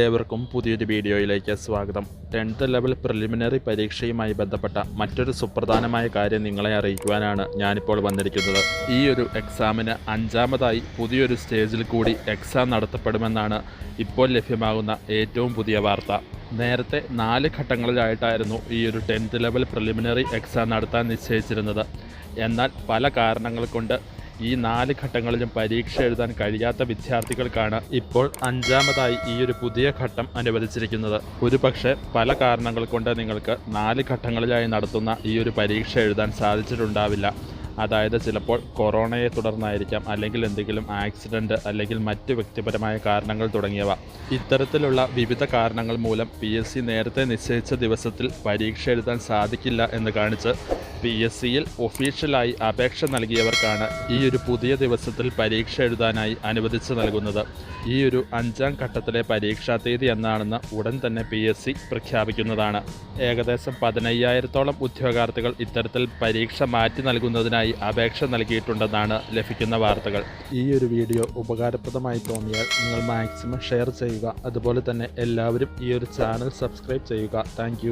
ഏവർക്കും പുതിയൊരു വീഡിയോയിലേക്ക് സ്വാഗതം. ടെൻത്ത് ലെവൽ പ്രിലിമിനറി പരീക്ഷയുമായി ബന്ധപ്പെട്ട മറ്റൊരു സുപ്രധാനമായ കാര്യം നിങ്ങളെ അറിയിക്കുവാനാണ് ഞാനിപ്പോൾ വന്നിരിക്കുന്നത്. ഈ ഒരു എക്സാമിന് അഞ്ചാമതായി പുതിയൊരു സ്റ്റേജിൽ കൂടി എക്സാം നടത്തപ്പെടുമെന്നാണ് ഇപ്പോൾ ലഭ്യമാകുന്ന ഏറ്റവും പുതിയ വാർത്ത. നേരത്തെ നാല് ഘട്ടങ്ങളിലായിട്ടായിരുന്നു ഈ ഒരു ടെൻത്ത് ലെവൽ പ്രിലിമിനറി എക്സാം നടത്താൻ നിശ്ചയിച്ചിരുന്നത്. എന്നാൽ പല കാരണങ്ങൾ കൊണ്ട് ഈ നാല് ഘട്ടങ്ങളിലും പരീക്ഷ എഴുതാൻ കഴിയാത്ത വിദ്യാർത്ഥികൾക്കാണ് ഇപ്പോൾ അഞ്ചാമതായി ഈ ഒരു പുതിയ ഘട്ടം അനുവദിച്ചിരിക്കുന്നത്. ഒരുപക്ഷെ പല കാരണങ്ങൾ കൊണ്ട് നിങ്ങൾക്ക് നാല് ഘട്ടങ്ങളിലായി നടത്തുന്ന ഈ ഒരു പരീക്ഷ എഴുതാൻ സാധിച്ചിട്ടുണ്ടാവില്ല. അതായത് ചിലപ്പോൾ കൊറോണയെ തുടർന്നായിരിക്കാം അല്ലെങ്കിൽ എന്തെങ്കിലും ആക്സിഡന്റ് അല്ലെങ്കിൽ മറ്റ് വ്യക്തിപരമായ കാരണങ്ങൾ തുടങ്ങിയവ. ഇത്തരത്തിലുള്ള വിവിധ കാരണങ്ങൾ മൂലം പി നേരത്തെ നിശ്ചയിച്ച ദിവസത്തിൽ പരീക്ഷ എഴുതാൻ സാധിക്കില്ല എന്ന് കാണിച്ച് പി എസ് സിയിൽ ഒഫീഷ്യലായി അപേക്ഷ നൽകിയവർക്കാണ് ഈ ഒരു പുതിയ ദിവസത്തിൽ പരീക്ഷ എഴുതാനായി അനുവദിച്ചു നൽകുന്നത്. ഈ ഒരു അഞ്ചാം ഘട്ടത്തിലെ പരീക്ഷാ തീയതി എന്നാണെന്ന് ഉടൻ തന്നെ പി എസ് സി പ്രഖ്യാപിക്കുന്നതാണ്. ഏകദേശം പതിനയ്യായിരത്തോളം ഉദ്യോഗാർത്ഥികൾ ഇത്തരത്തിൽ പരീക്ഷ മാറ്റി നൽകുന്നതിനായി അപേക്ഷ നൽകിയിട്ടുണ്ടെന്നാണ് ലഭിക്കുന്ന വാർത്തകൾ. ഈ ഒരു വീഡിയോ ഉപകാരപ്രദമായി തോന്നിയാൽ നിങ്ങൾ മാക്സിമം ഷെയർ ചെയ്യുക. അതുപോലെ തന്നെ എല്ലാവരും ഈ ഒരു ചാനൽ സബ്സ്ക്രൈബ് ചെയ്യുക. താങ്ക്